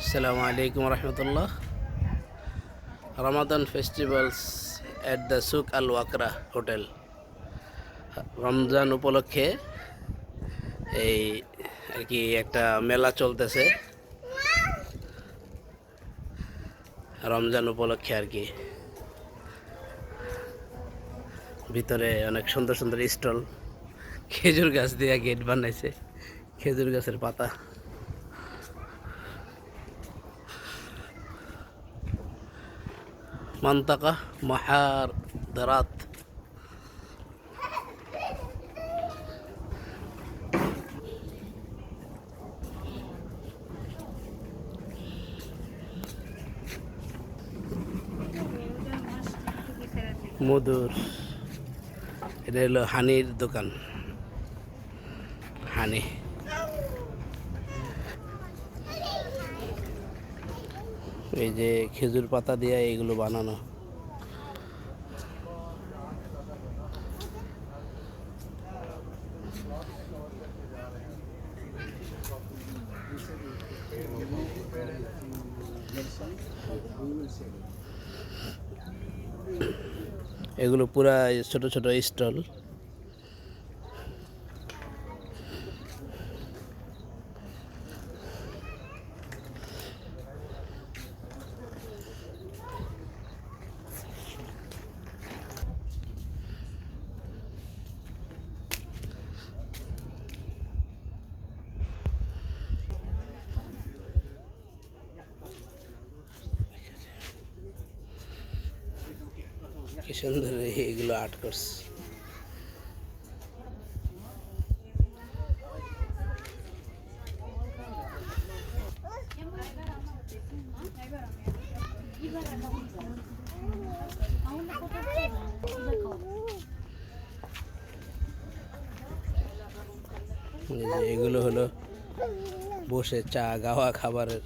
আসসালামু আলাইকুম রহমতুল্লাহ। Ramadan festivals at the Souq Al Wakra hotel Ramzan উপলক্ষে এই আর কি একটা মেলা চলতেছে। রমজান উপলক্ষে আর কি। ভিতরে অনেক সুন্দর সুন্দর স্টল। খেজুর গাছ দিয়ে গেট বানাইছে। খেজুর গাছের পাতা। منطقة محاضرات মধুর এটা হলো হানির দোকান হানি এই যে খেজুর পাতা দিয়ে এইগুলো বানানো। এগুলো পুরা ছোট ছোট স্টল। কি সুন্দর এগুলো আর্ট করছে। এগুলো হলো বসে চা গাওয়া খাবারের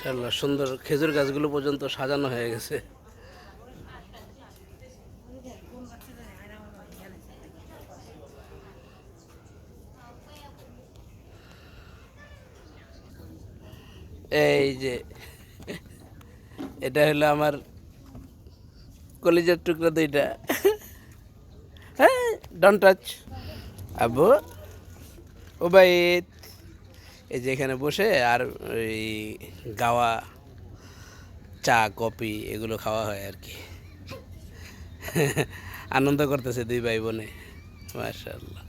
ইনশাল্লাহ সুন্দর খেজুর গাছগুলো পর্যন্ত সাজানো হয়ে গেছে। এই যে, এটা হলো আমার কলেজের টুকরা দুইটা। হ্যাঁ ডন টাচ আবু ওবাইদ এই যে এখানে বসে আর ওই গাওয়া, চা, কফি এগুলো খাওয়া হয় আর কি। আনন্দ করতেছে দুই ভাই বোনে মাশাল্লাহ